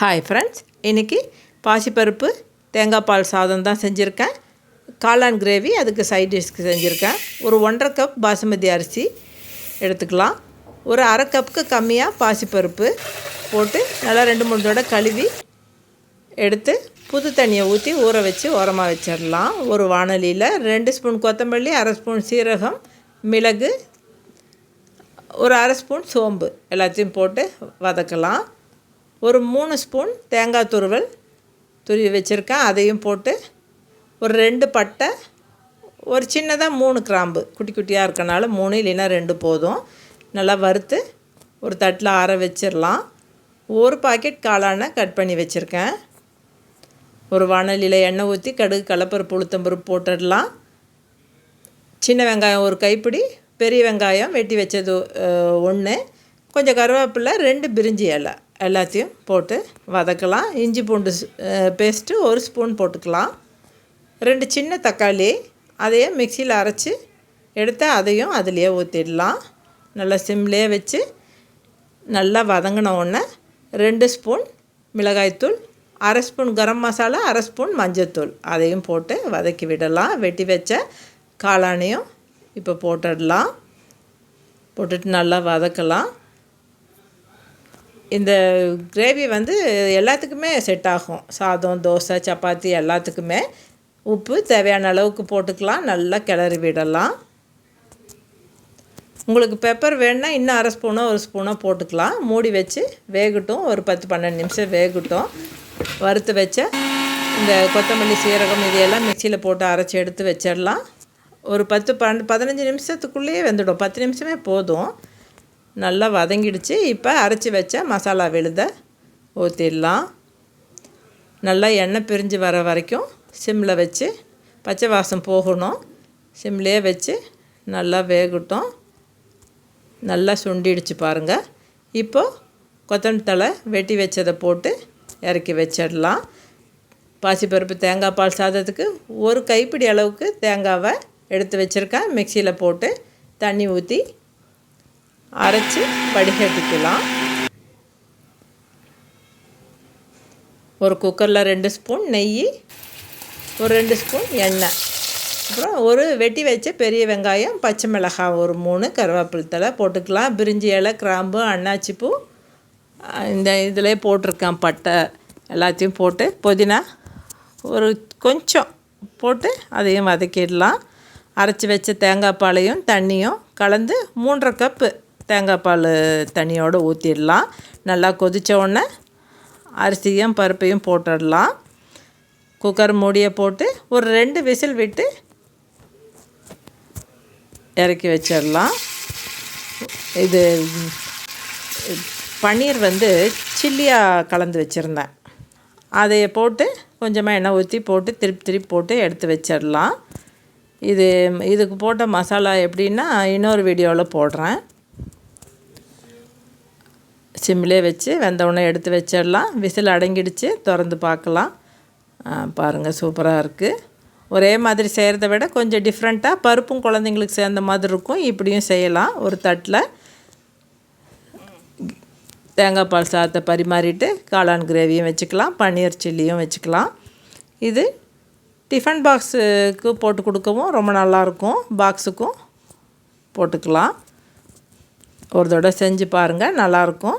Hi friends இன்றைக்கி பாசிப்பருப்பு தேங்காய் பால் சாதம் தான் செஞ்சுருக்கேன். காளான் கிரேவி அதுக்கு சைட் டிஷ்க்கு செஞ்சுருக்கேன். ஒரு ஒன்றரை கப் பாசுமதி அரிசி எடுத்துக்கலாம். ஒரு அரை கப்புக்கு கம்மியாக பாசிப்பருப்பு போட்டு நல்லா ரெண்டு மூணு தடவை கழுவி எடுத்து புது தண்ணியை ஊற்றி ஊற வச்சு உரமாக வச்சிடலாம். ஒரு வானொலியில் ரெண்டு ஸ்பூன் கொத்தமல்லி அரை ஸ்பூன் சீரகம் மிளகு ஒரு அரை ஸ்பூன் சோம்பு எல்லாத்தையும் போட்டு வதக்கலாம். ஒரு மூணு ஸ்பூன் தேங்காய் துருவல் துருவி வச்சுருக்கேன். அதையும் போட்டு ஒரு ரெண்டு பட்டை ஒரு சின்னதாக மூணு கிராம்பு. குட்டி குட்டியாக இருக்கனால மூணு இல்லைன்னா ரெண்டு போதும். நல்லா வறுத்து ஒரு தட்டில் ஆற வச்சிடலாம். ஒரு பாக்கெட் காளானை கட் பண்ணி வச்சுருக்கேன். ஒரு வானலியில் எண்ணெய் ஊற்றி கடுகு கலப்பருப்பு உளுத்தம்பருப்பு போட்டுடலாம். சின்ன வெங்காயம் ஒரு கைப்பிடி பெரிய வெங்காயம் வெட்டி வச்சது ஒன்று கொஞ்சம் கருவேப்பிலை ரெண்டு பிரிஞ்சி இலை. எல்லாத்தையும் போட்டு வதக்கலாம். இஞ்சி பூண்டு பேஸ்ட்டு ஒரு ஸ்பூன் போட்டுக்கலாம். ரெண்டு சின்ன தக்காளி அதையே மிக்சியில் அரைச்சி எடுத்து அதையும் அதிலையே ஊற்றிடலாம் நல்லா சிம்லேயே வச்சு நல்லா வதங்கின உடனே ரெண்டு ஸ்பூன் மிளகாய்த்தூள் அரை ஸ்பூன் கரம் மசாலா அரை ஸ்பூன் மஞ்சத்தூள் அதையும் போட்டு வதக்கி விடலாம். வெட்டி வச்ச காளானையும் இப்போ போட்டுடலாம். போட்டுட்டு நல்லா வதக்கலாம். இந்த கிரேவி வந்து எல்லாத்துக்குமே செட் ஆகும். சாதம் தோசை சப்பாத்தி எல்லாத்துக்குமே. உப்பு தேவையான அளவுக்கு போட்டுக்கலாம். நல்லா கிளறி விடலாம். உங்களுக்கு பெப்பர் வேணுன்னா இன்னும் அரை ஸ்பூனோ ஒரு ஸ்பூனோ போட்டுக்கலாம். மூடி வச்சு வேகட்டும். ஒரு பத்து பன்னெண்டு நிமிஷம் வேகட்டும். வறுத்து வச்ச இந்த கொத்தமல்லி சீரகம் இதையெல்லாம் மிக்சியில் போட்டு அரைச்சி எடுத்து வச்சிடலாம். ஒரு பத்து பன்னெண்டு பதினஞ்சு நிமிஷத்துக்குள்ளேயே வெந்துடும். பத்து நிமிஷமே போதும். நல்லா வதங்கிடுச்சு. இப்போ அரைச்சி வச்ச மசாலா விழுத ஊற்றிடலாம் நல்லா எண்ணெய் பிரிஞ்சு வர வரைக்கும் சிம்மில் வச்சு பச்சை வாசம் போகணும். சிம்லேயே வச்சு நல்லா வேகட்டும். நல்லா சுண்டிடுச்சு பாருங்கள் இப்போது கொத்தமல்லி தலை வெட்டி வச்சதை போட்டு இறக்கி வச்சிடலாம். பாசிப்பருப்பு தேங்காய் பால் சாதத்துக்கு ஒரு கைப்பிடி அளவுக்கு தேங்காவை எடுத்து வச்சுருக்கேன். மிக்சியில் போட்டு தண்ணி ஊற்றி அரைச்சி வடிகட்டிக்கலாம். ஒரு குக்கரில் ரெண்டு ஸ்பூன் நெய் ஒரு ரெண்டு ஸ்பூன் எண்ணெய். அப்புறம் ஒரு வெட்டி வச்ச பெரிய வெங்காயம் பச்சை மிளகாய் ஒரு மூணு கருவேப்பிலை தலை போட்டுக்கலாம். பிரிஞ்சி இலை கிராம்பு அன்னாச்சிப்பூ இந்த இதிலே போட்டிருக்கேன் பட்டை எல்லாத்தையும் போட்டு புதினா ஒரு கொஞ்சம் போட்டு அதையும் வதக்கிடலாம். அரைச்சி வச்ச தேங்காய் பாலையும் தண்ணியும் கலந்து மூன்றரை கப்பு தேங்காய் பால் தண்ணியோடு ஊற்றிடலாம் நல்லா கொதித்த உடனே அரிசியும் பருப்பையும் போட்டுடலாம். குக்கர் மூடியை போட்டு ஒரு ரெண்டு விசில் விட்டு இறக்கி வச்சிடலாம். இது பன்னீர் வந்து சில்லியாக கலந்து வச்சுருந்தேன். அதை போட்டு கொஞ்சமாக எண்ணெய் ஊற்றி போட்டு திருப்பி திருப்பி போட்டு எடுத்து வச்சிடலாம். இது இதுக்கு போட்ட மசாலா எப்படின்னா இன்னொரு வீடியோவில் போடுறேன். சிம்மிலே வச்சு வெந்தவுடனே எடுத்து வச்சிடலாம். விசில் அடங்கிடுச்சு. திறந்து பார்க்கலாம். பாருங்கள் சூப்பராக இருக்குது ஒரே மாதிரி செய்கிறத விட கொஞ்சம் டிஃப்ரெண்ட்டாக பருப்பும் குழந்தைங்களுக்கு சேர்ந்த மாதிரி இருக்கும். இப்படியும் செய்யலாம். ஒரு தட்டில் தேங்காய் பால் சாதத்தை பரிமாறிட்டு காளான் கிரேவியும் வச்சுக்கலாம். பன்னீர் சில்லியும் வச்சுக்கலாம். இது டிஃபன் பாக்ஸுக்கு போட்டு கொடுக்கவும் ரொம்ப நல்லாயிருக்கும் பாக்ஸுக்கும் போட்டுக்கலாம். ஒரு தடவை செஞ்சு பாருங்கள் நல்லாயிருக்கும்